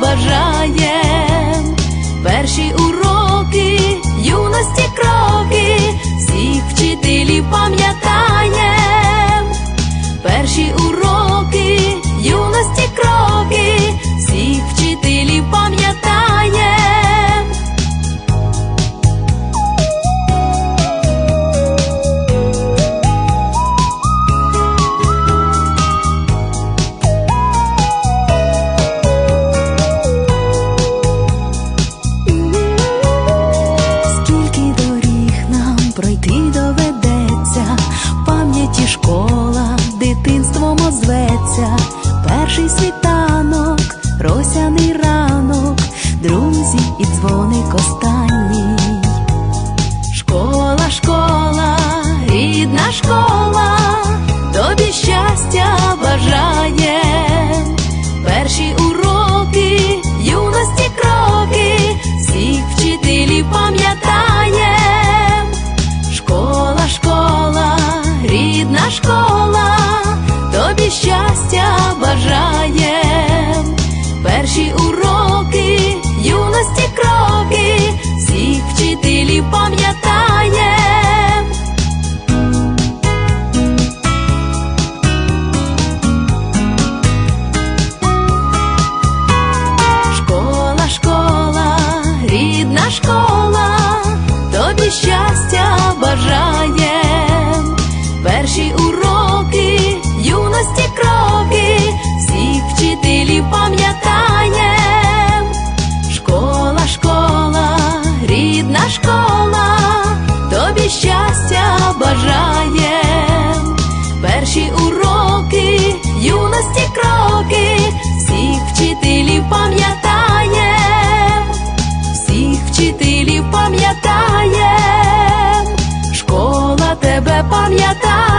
Бажаєм. Перші уроки, юності кроки, всіх вчителів пам'ятаєм. Перші уроки, пройти доведеться, пам'яті школа дитинством озветься, перший світанок, рідна школа, щастя бажаєм. Перші уроки, юності кроки, всіх вчителів пам'ятаєм, всіх вчителів пам'ятаєм, школа тебе пам'ятає.